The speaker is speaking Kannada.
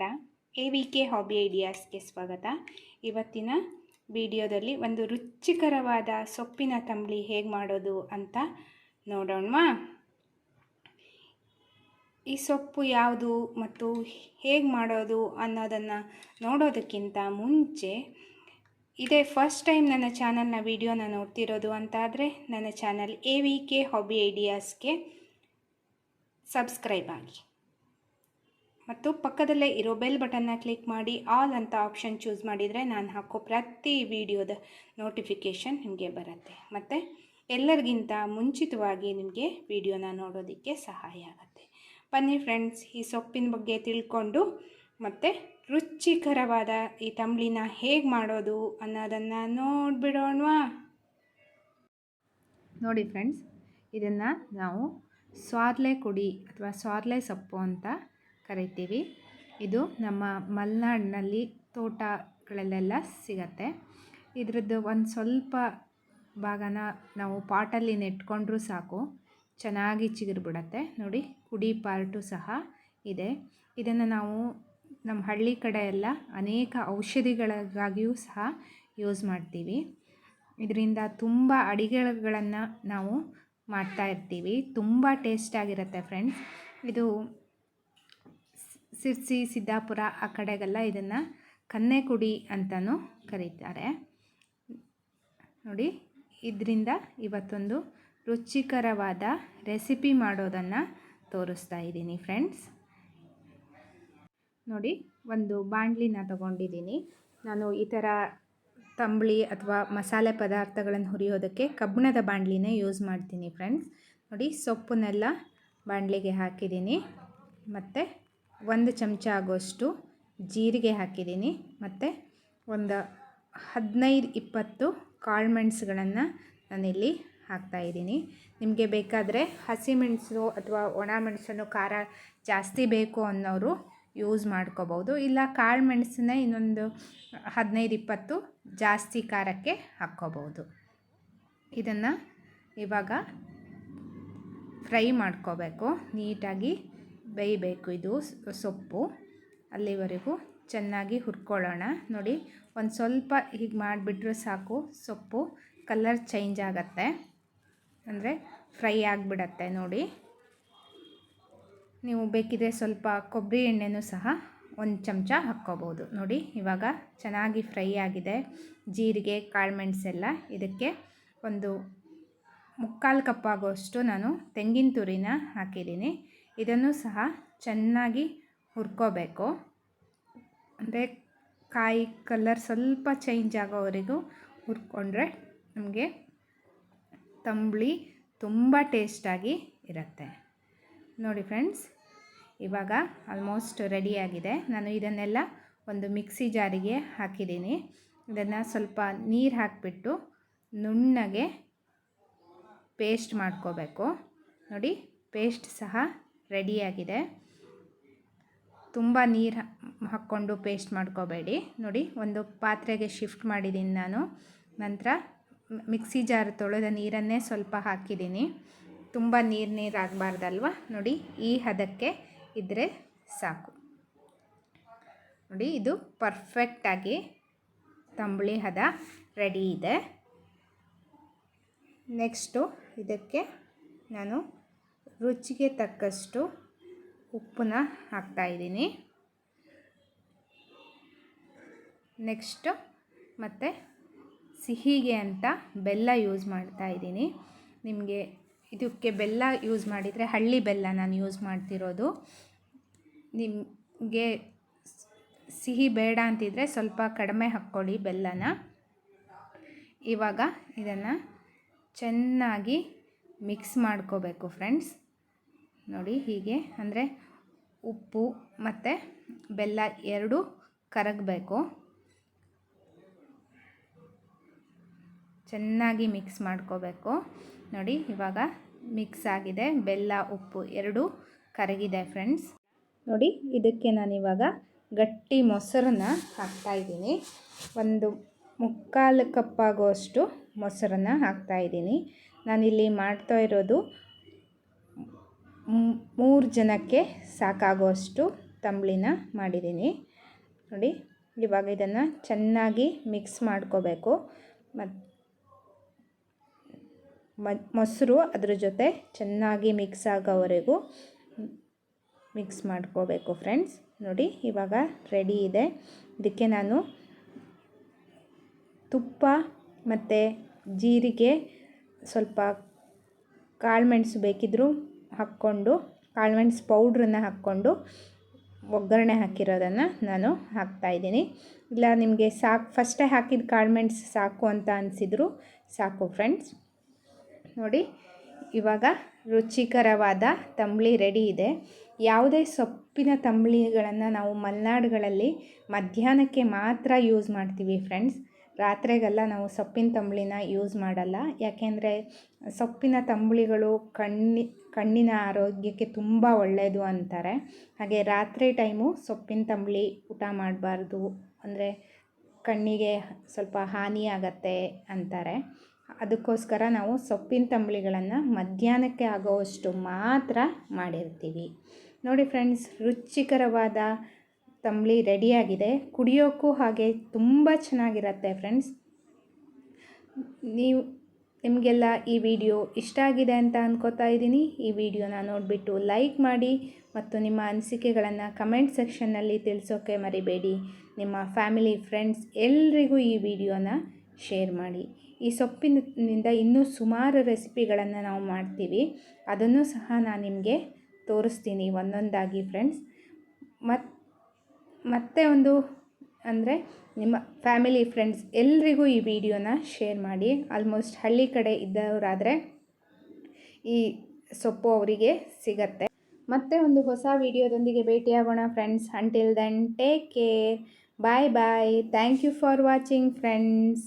ನಮಸ್ಕಾರ. ಎ ವಿ ಕೆ ಹಾಬಿ ಐಡಿಯಾಸ್ಗೆ ಸ್ವಾಗತ. ಇವತ್ತಿನ ವಿಡಿಯೋದಲ್ಲಿ ಒಂದು ರುಚಿಕರವಾದ ಸೊಪ್ಪಿನ ತಂಬಳಿ ಹೇಗೆ ಮಾಡೋದು ಅಂತ ನೋಡೋಣವಾ? ಈ ಸೊಪ್ಪು ಯಾವುದು ಮತ್ತು ಹೇಗೆ ಮಾಡೋದು ಅನ್ನೋದನ್ನು ನೋಡೋದಕ್ಕಿಂತ ಮುಂಚೆ ಇದೇ ಫಸ್ಟ್ ಟೈಮ್ ನನ್ನ ಚಾನಲ್ನ ವಿಡಿಯೋನ ನೋಡ್ತಿರೋದು ಅಂತಾದರೆ ನನ್ನ channel A V K hobby ಐಡಿಯಾಸ್ಗೆ subscribe ಆಗಿ ಮತ್ತು ಪಕ್ಕದಲ್ಲೇ ಇರೋ ಬೆಲ್ ಬಟನ್ನ ಕ್ಲಿಕ್ ಮಾಡಿ ಆಲ್ ಅಂತ ಆಪ್ಷನ್ ಚೂಸ್ ಮಾಡಿದರೆ ನಾನು ಹಾಕೋ ಪ್ರತಿ ವಿಡಿಯೋದ ನೋಟಿಫಿಕೇಷನ್ ನಿಮಗೆ ಬರುತ್ತೆ. ಮತ್ತು ಎಲ್ಲರಿಗಿಂತ ಮುಂಚಿತವಾಗಿ ನಿಮಗೆ ವಿಡಿಯೋನ ನೋಡೋದಕ್ಕೆ ಸಹಾಯ ಆಗುತ್ತೆ. ಬನ್ನಿ ಫ್ರೆಂಡ್ಸ್, ಈ ಸೊಪ್ಪಿನ ಬಗ್ಗೆ ತಿಳ್ಕೊಂಡು ಮತ್ತು ರುಚಿಕರವಾದ ಈ ತಂಬ್ಳಿನ ಹೇಗೆ ಮಾಡೋದು ಅನ್ನೋದನ್ನು ನೋಡಿಬಿಡೋಣವಾ. ನೋಡಿ ಫ್ರೆಂಡ್ಸ್, ಇದನ್ನು ನಾವು ಸ್ವಾರ್ಲೆ ಕುಡಿ ಅಥವಾ ಸ್ವಾರ್ಲೆ ಸೊಪ್ಪು ಅಂತ ಕರಿತೀವಿ. ಇದು ನಮ್ಮ ಮಲೆನಾಡಿನಲ್ಲಿ ತೋಟಗಳಲ್ಲೆಲ್ಲ ಸಿಗತ್ತೆ. ಇದರದ್ದು ಒಂದು ಸ್ವಲ್ಪ ಭಾಗನ ನಾವು ಪಾಟಲ್ಲಿ ನೆಟ್ಕೊಂಡ್ರೂ ಸಾಕು. ಚೆನ್ನಾಗಿ ಚಿಗುರು ಬಿಡತ್ತೆ ನೋಡಿ, ಕುಡಿ ಪಾರ್ಟು ಸಹ ಇದೆ. ಇದನ್ನು ನಾವು ನಮ್ಮ ಹಳ್ಳಿ ಕಡೆ ಎಲ್ಲ ಅನೇಕ ಔಷಧಿಗಳಿಗಾಗಿಯೂ ಸಹ ಯೂಸ್ ಮಾಡ್ತೀವಿ. ಇದರಿಂದ ತುಂಬ ಅಡಿಗೆಗಳನ್ನು ನಾವು ಮಾಡ್ತಾ ಇರ್ತೀವಿ. ತುಂಬ ಟೇಸ್ಟಾಗಿರುತ್ತೆ ಫ್ರೆಂಡ್ಸ್. ಇದು ಸಿರ್ಸಿ, ಸಿದ್ದಾಪುರ ಆ ಕಡೆಗೆಲ್ಲ ಇದನ್ನು ಕನ್ನೆ ಕುಡಿ ಅಂತಲೂ ಕರೀತಾರೆ. ನೋಡಿ, ಇದರಿಂದ ಇವತ್ತೊಂದು ರುಚಿಕರವಾದ ರೆಸಿಪಿ ಮಾಡೋದನ್ನು ತೋರಿಸ್ತಾ ಇದ್ದೀನಿ ಫ್ರೆಂಡ್ಸ್. ನೋಡಿ, ಒಂದು ಬಾಣಲಿನ ತಗೊಂಡಿದ್ದೀನಿ. ನಾನು ಈ ಥರ ತಂಬಳಿ ಅಥವಾ ಮಸಾಲೆ ಪದಾರ್ಥಗಳನ್ನು ಹುರಿಯೋದಕ್ಕೆ ಕಬ್ಬಿಣದ ಬಾಣಲಿನೇ ಯೂಸ್ ಮಾಡ್ತೀನಿ ಫ್ರೆಂಡ್ಸ್. ನೋಡಿ, ಸೊಪ್ಪನ್ನೆಲ್ಲ ಬಾಣಲಿಗೆ ಹಾಕಿದ್ದೀನಿ. ಮತ್ತು ಒಂದು ಚಮಚ ಆಗೋಷ್ಟು ಜೀರಿಗೆ ಹಾಕಿದ್ದೀನಿ ಮತ್ತು ಒಂದು ಹದಿನೈದು ಇಪ್ಪತ್ತು ಕಾಳುಮೆಣಸುಗಳನ್ನು ನಾನಿಲ್ಲಿ ಹಾಕ್ತಾಯಿದ್ದೀನಿ ನಿಮಗೆ ಬೇಕಾದರೆ ಹಸಿಮೆಣಸು ಅಥವಾ ಒಣ ಮೆಣಸನ್ನು ಖಾರ ಜಾಸ್ತಿ ಬೇಕು ಅನ್ನೋರು ಯೂಸ್ ಮಾಡ್ಕೋಬೋದು. ಇಲ್ಲ ಕಾಳು ಮೆಣಸನ್ನೇ ಇನ್ನೊಂದು ಹದಿನೈದು ಇಪ್ಪತ್ತು ಜಾಸ್ತಿ ಖಾರಕ್ಕೆ ಹಾಕ್ಕೋಬೋದು. ಇದನ್ನು ಇವಾಗ ಫ್ರೈ ಮಾಡ್ಕೋಬೇಕು. ನೀಟಾಗಿ ಬೇಯಬೇಕು. ಇದು ಸೊಪ್ಪು. ಅಲ್ಲಿವರೆಗೂ ಚೆನ್ನಾಗಿ ಹುರ್ಕೊಳ್ಳೋಣ. ನೋಡಿ, ಒಂದು ಸ್ವಲ್ಪ ಹೀಗೆ ಮಾಡಿಬಿಟ್ರೆ ಸಾಕು ಸೊಪ್ಪು. ಕಲರ್ ಚೇಂಜ್ ಆಗುತ್ತೆ. ಅಂದರೆ ಫ್ರೈ ಆಗಿಬಿಡತ್ತೆ ನೋಡಿ. ನೀವು ಬೇಕಿದ್ರೆ ಸ್ವಲ್ಪ ಕೊಬ್ಬರಿ ಎಣ್ಣೆನೂ ಸಹ ಒಂದು ಚಮಚ ಹಾಕ್ಕೋಬೋದು. ನೋಡಿ, ಇವಾಗ ಚೆನ್ನಾಗಿ ಫ್ರೈ ಆಗಿದೆ. ಜೀರಿಗೆ ಕಾಳುಮೆಣಸೆಲ್ಲ ಇದಕ್ಕೆ ಒಂದು ಮುಕ್ಕಾಲು ಕಪ್ಪಾಗುವಷ್ಟು ನಾನು ತೆಂಗಿನ ತುರಿನ ಹಾಕಿದ್ದೀನಿ. ಇದನ್ನು ಸಹ ಚೆನ್ನಾಗಿ ಹುರ್ಕೋಬೇಕು. ಅಂದರೆ ಕಾಯಿ ಕಲರ್ ಸ್ವಲ್ಪ ಚೇಂಜ್ ಆಗೋವರೆಗೂ ಹುರ್ಕೊಂಡ್ರೆ ನಮಗೆ ತಂಬಳಿ ತುಂಬ ಟೇಸ್ಟಾಗಿ ಇರುತ್ತೆ. ನೋಡಿ ಫ್ರೆಂಡ್ಸ್ ಇವಾಗ ಆಲ್ಮೋಸ್ಟ್ ರೆಡಿಯಾಗಿದೆ ನಾನು ಇದನ್ನೆಲ್ಲ ಒಂದು ಮಿಕ್ಸಿ ಜಾರಿಗೆ ಹಾಕಿದ್ದೀನಿ. ಇದನ್ನು ಸ್ವಲ್ಪ ನೀರು ಹಾಕಿಬಿಟ್ಟು ನುಣ್ಣಗೆ ಪೇಸ್ಟ್ ಮಾಡ್ಕೋಬೇಕು. ನೋಡಿ ಪೇಸ್ಟ್ ಸಹ ರೆಡಿಯಾಗಿದೆ ತುಂಬ ನೀರು ಹಾಕ್ಕೊಂಡು ಪೇಸ್ಟ್ ಮಾಡ್ಕೋಬೇಡಿ. ನೋಡಿ, ಒಂದು ಪಾತ್ರೆಗೆ ಶಿಫ್ಟ್ ಮಾಡಿದ್ದೀನಿ ನಾನು. ನಂತರ ಮಿಕ್ಸಿ ಜಾರ್ ತೊಳೆದ ನೀರನ್ನೇ ಸ್ವಲ್ಪ ಹಾಕಿದ್ದೀನಿ ತುಂಬ ನೀರು ನೀರು ಆಗಬಾರ್ದಲ್ವ? ನೋಡಿ, ಈ ಹದಕ್ಕೆ ಇದ್ದರೆ ಸಾಕು. ನೋಡಿ, ಇದು ಪರ್ಫೆಕ್ಟಾಗಿ ತಂಬುಳಿ ಹದ ರೆಡಿ ಇದೆ. ನೆಕ್ಸ್ಟು ಇದಕ್ಕೆ ನಾನು ರುಚಿಗೆ ತಕ್ಕಷ್ಟು ಉಪ್ಪನ್ನ ಹಾಕ್ತಾಯಿದ್ದೀನಿ ನೆಕ್ಸ್ಟು ಮತ್ತು ಸಿಹಿಗೆ ಅಂತ ಬೆಲ್ಲ ಯೂಸ್ ಮಾಡ್ತಾ ಇದ್ದೀನಿ. ನಿಮಗೆ ಇದಕ್ಕೆ ಬೆಲ್ಲ ಯೂಸ್ ಮಾಡಿದರೆ ಹಳ್ಳಿ ಬೆಲ್ಲ ನಾನು ಯೂಸ್ ಮಾಡ್ತಿರೋದು. ನಿಮಗೆ ಸಿಹಿ ಬೇಡ ಅಂತಿದ್ರೆ ಸ್ವಲ್ಪ ಕಡಿಮೆ ಹಾಕ್ಕೊಳ್ಳಿ ಬೆಲ್ಲನ. ಇವಾಗ ಇದನ್ನು ಚೆನ್ನಾಗಿ ಮಿಕ್ಸ್ ಮಾಡ್ಕೋಬೇಕು ಫ್ರೆಂಡ್ಸ್. ನೋಡಿ ಹೀಗೆ, ಅಂದರೆ ಉಪ್ಪು ಮತ್ತು ಬೆಲ್ಲ ಎರಡು ಕರಗಬೇಕು. ಚೆನ್ನಾಗಿ ಮಿಕ್ಸ್ ಮಾಡ್ಕೋಬೇಕು. ನೋಡಿ, ಇವಾಗ ಮಿಕ್ಸ್ ಆಗಿದೆ. ಬೆಲ್ಲ, ಉಪ್ಪು ಎರಡೂ ಕರಗಿದೆ ಫ್ರೆಂಡ್ಸ್. ನೋಡಿ, ಇದಕ್ಕೆ ನಾನಿವಾಗ ಗಟ್ಟಿ ಮೊಸರನ್ನ ಹಾಕ್ತಾಯಿದ್ದೀನಿ ಒಂದು ಮುಕ್ಕಾಲು ಕಪ್ಪಾಗುವಷ್ಟು ಮೊಸರನ್ನು ಹಾಕ್ತಾಯಿದ್ದೀನಿ ನಾನಿಲ್ಲಿ ಮಾಡ್ತಾ ಇರೋದು ಮೂರು ಜನಕ್ಕೆ ಸಾಕಾಗುವಷ್ಟು ತಂಬ್ಳಿನ ಮಾಡಿದ್ದೀನಿ. ನೋಡಿ, ಇವಾಗ ಇದನ್ನು ಚೆನ್ನಾಗಿ ಮಿಕ್ಸ್ ಮಾಡ್ಕೋಬೇಕು. ಮತ್ತು ಮೊಸರು ಅದ್ರ ಜೊತೆ ಚೆನ್ನಾಗಿ ಮಿಕ್ಸ್ ಆಗೋವರೆಗೂ ಮಿಕ್ಸ್ ಮಾಡ್ಕೋಬೇಕು ಫ್ರೆಂಡ್ಸ್. ನೋಡಿ, ಇವಾಗ ರೆಡಿ ಇದೆ. ಇದಕ್ಕೆ ನಾನು ತುಪ್ಪ ಮತ್ತು ಜೀರಿಗೆ ಸ್ವಲ್ಪ ಕಾಳುಮೆಣಸು ಬೇಕಿದ್ದರೂ ಹಾಕ್ಕೊಂಡು ಕಾಳ್ಮೆಣ್ಸು ಪೌಡ್ರನ್ನು ಹಾಕ್ಕೊಂಡು ಒಗ್ಗರಣೆ ಹಾಕಿರೋದನ್ನು ನಾನು ಹಾಕ್ತಾಯಿದ್ದೀನಿ ಇಲ್ಲ, ನಿಮಗೆ ಸಾಕು, ಫಸ್ಟೇ ಹಾಕಿದ ಕಾಳ್ಮೆಣ್ಸು ಸಾಕು ಅಂತ ಅನಿಸಿದ್ರು ಸಾಕು ಫ್ರೆಂಡ್ಸ್ ನೋಡಿ, ಇವಾಗ ರುಚಿಕರವಾದ ತಂಬಳಿ ರೆಡಿ ಇದೆ. ಯಾವುದೇ ಸೊಪ್ಪಿನ ತಂಬಳಿಗಳನ್ನು ನಾವು ಮಲೆನಾಡುಗಳಲ್ಲಿ ಮಧ್ಯಾಹ್ನಕ್ಕೆ ಮಾತ್ರ ಯೂಸ್ ಮಾಡ್ತೀವಿ ಫ್ರೆಂಡ್ಸ್ ರಾತ್ರಿಗೆಲ್ಲ ನಾವು ಸೊಪ್ಪಿನ ತಂಬಳಿನ ಯೂಸ್ ಮಾಡಲ್ಲ. ಯಾಕೆಂದರೆ ಸೊಪ್ಪಿನ ತಂಬಳಿಗಳು ಕಣ್ಣಿ ಕಣ್ಣಿನ ಆರೋಗ್ಯಕ್ಕೆ ತುಂಬ ಒಳ್ಳೆಯದು ಅಂತಾರೆ. ಹಾಗೆ ರಾತ್ರಿ ಟೈಮು ಸೊಪ್ಪಿನ ತಂಬಳಿ ಊಟ ಮಾಡಬಾರ್ದು. ಅಂದರೆ ಕಣ್ಣಿಗೆ ಸ್ವಲ್ಪ ಹಾನಿಯಾಗತ್ತೆ ಅಂತಾರೆ. ಅದಕ್ಕೋಸ್ಕರ ನಾವು ಸೊಪ್ಪಿನ ತಂಬಳಿಗಳನ್ನು ಮಧ್ಯಾಹ್ನಕ್ಕೆ ಆಗೋವಷ್ಟು ಮಾತ್ರ ಮಾಡಿರ್ತೀವಿ. ನೋಡಿ ಫ್ರೆಂಡ್ಸ್, ರುಚಿಕರವಾದ ತಂಬಳಿ ರೆಡಿಯಾಗಿದೆ. ಕುಡಿಯೋಕ್ಕೂ ಹಾಗೆ ತುಂಬ ಚೆನ್ನಾಗಿರತ್ತೆ ಫ್ರೆಂಡ್ಸ್. ನೀವು ನಿಮಗೆಲ್ಲ ಈ ವಿಡಿಯೋ ಇಷ್ಟ ಆಗಿದೆ ಅಂತ ಅಂದ್ಕೋತಾ ಇದ್ದೀನಿ. ಈ ವಿಡಿಯೋನ ನೋಡಿಬಿಟ್ಟು ಲೈಕ್ ಮಾಡಿ ಮತ್ತು ನಿಮ್ಮ ಅನಿಸಿಕೆಗಳನ್ನು ಕಮೆಂಟ್ ಸೆಕ್ಷನ್ನಲ್ಲಿ ತಿಳಿಸೋಕ್ಕೆ ಮರಿಬೇಡಿ. ನಿಮ್ಮ ಫ್ಯಾಮಿಲಿ, ಫ್ರೆಂಡ್ಸ್ ಎಲ್ರಿಗೂ ಈ ವಿಡಿಯೋನ ಶೇರ್ ಮಾಡಿ. ಈ ಸೊಪ್ಪಿನಿಂದ ಇನ್ನೂ ಸುಮಾರು ರೆಸಿಪಿಗಳನ್ನು ನಾವು ಮಾಡ್ತೀವಿ. ಅದನ್ನು ಸಹ ನಾನು ನಿಮಗೆ ತೋರಿಸ್ತೀನಿ ಒಂದೊಂದಾಗಿ, ಫ್ರೆಂಡ್ಸ್. ಮತ್ತು ಮತ್ತೆ ಒಂದು ಅಂದರೆ ನಿಮ್ಮ ಫ್ಯಾಮಿಲಿ ಫ್ರೆಂಡ್ಸ್ ಎಲ್ರಿಗೂ ಈ ವಿಡಿಯೋನ ಶೇರ್ ಮಾಡಿ. ಆಲ್ಮೋಸ್ಟ್ ಹಳ್ಳಿ ಕಡೆ ಇದ್ದವರಾದರೆ ಈ ಸೊಪ್ಪು ಅವರಿಗೆ ಸಿಗತ್ತೆ. ಮತ್ತೆ ಒಂದು ಹೊಸ ವಿಡಿಯೋದೊಂದಿಗೆ ಭೇಟಿಯಾಗೋಣ friends until then take care bye bye thank you for watching friends